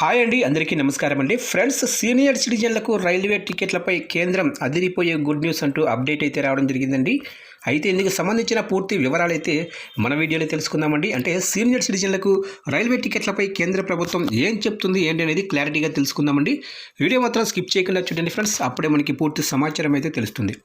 Hi అండి అందరికీ నమస్కారం అండి. ఫ్రెండ్స్ సీనియర్ సిటిజన్లకు రైల్వే టికెట్లపై కేంద్రం అదిరిపోయే గుడ్ న్యూస్ అంటూ అప్డేట్ అయితే రావడం జరిగిందండి. అయితే ఇందుకు సంబంధించిన పూర్తి వివరాలు అయితే మన వీడియోలో తెలుసుకుందామండి. అంటే సీనియర్ సిటిజన్లకు రైల్వే టికెట్లపై కేంద్ర ప్రభుత్వం ఏం చెప్తుంది ఏంటి అనేది క్లారిటీగా తెలుసుకుందామండి. వీడియో మాత్రం స్కిప్ చేయకుండా చూడండి ఫ్రెండ్స్. అప్పుడే మనకి పూర్తి సమాచారం అయితే తెలుస్తుంది.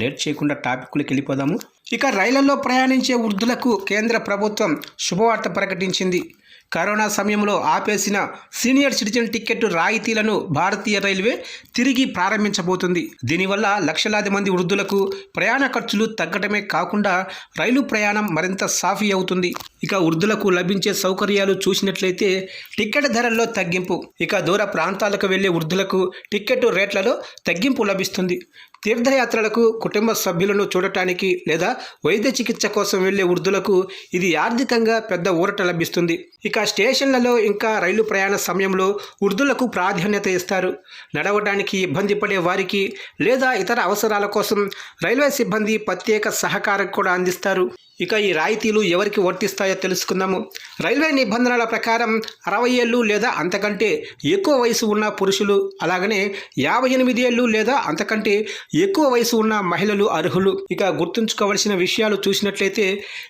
లేట్ చేయకుండా టాపిక్లోకి వెళ్ళిపోదాము. ఇక రైళ్ళలో ప్రయాణించే వృద్ధులకు కేంద్ర ప్రభుత్వం శుభవార్త ప్రకటించింది. కరోనా సమయంలో ఆపేసిన సీనియర్ సిటిజన్ టికెట్ రాయితీలను భారతీయ రైల్వే తిరిగి ప్రారంభించబోతుంది. దీనివల్ల లక్షలాది మంది వృద్ధులకు ప్రయాణ ఖర్చులు తగ్గటమే కాకుండా రైలు ప్రయాణం మరింత సాఫీ అవుతుంది. ఇక వృద్ధులకు లభించే సౌకర్యాలు చూసినట్లయితే టికెట్ ధరల్లో తగ్గింపు. ఇక దూర ప్రాంతాలకు వెళ్ళే వృద్ధులకు టికెట్ రేట్లలో తగ్గింపు లభిస్తుంది. తీర్థయాత్రలకు కుటుంబ సభ్యులను చూడటానికి లేదా వైద్య చికిత్స కోసం వెళ్ళే వృద్ధులకు ఇది ఆర్థికంగా పెద్ద ఊరట లభిస్తుంది. ఇక స్టేషన్లలో ఇంకా రైలు ప్రయాణ సమయంలో వృద్ధులకు ప్రాధాన్యత ఇస్తారు. నడవడానికి ఇబ్బంది పడే వారికి లేదా ఇతర అవసరాల కోసం రైల్వే సిబ్బంది ప్రత్యేక సహకారం కూడా అందిస్తారు. ఇక ఈ రాయితీలు ఎవరికి వర్తిస్తాయో తెలుసుకుందాము. రైల్వే నిబంధనల ప్రకారం అరవై ఏళ్ళు లేదా అంతకంటే ఎక్కువ వయసు ఉన్న పురుషులు అలాగనే యాభై ఎనిమిది ఏళ్ళు లేదా అంతకంటే ఎక్కువ వయసు ఉన్న మహిళలు అర్హులు. ఇక గుర్తుంచుకోవలసిన విషయాలు చూసినట్లయితే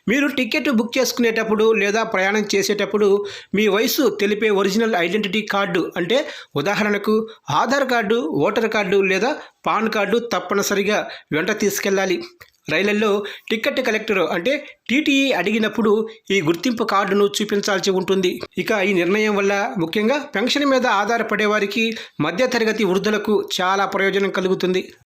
మీరు టికెట్ బుక్ చేసుకునేటప్పుడు లేదా ప్రయాణం చేసేటప్పుడు మీ వయసు తెలిపే ఒరిజినల్ ఐడెంటిటీ కార్డు అంటే ఉదాహరణకు ఆధార్ కార్డు ఓటర్ కార్డు లేదా పాన్ కార్డు తప్పనిసరిగా వెంట తీసుకెళ్ళాలి. రైళ్ళలో టికెట్ కలెక్టర్ అంటే టీటీఈ అడిగినప్పుడు ఈ గుర్తింపు కార్డును చూపించాల్సి ఉంటుంది. ఇక ఈ నిర్ణయం వల్ల ముఖ్యంగా పెన్షన్ మీద ఆధారపడే వారికి మధ్యతరగతి వృద్ధులకు చాలా ప్రయోజనం కలుగుతుంది.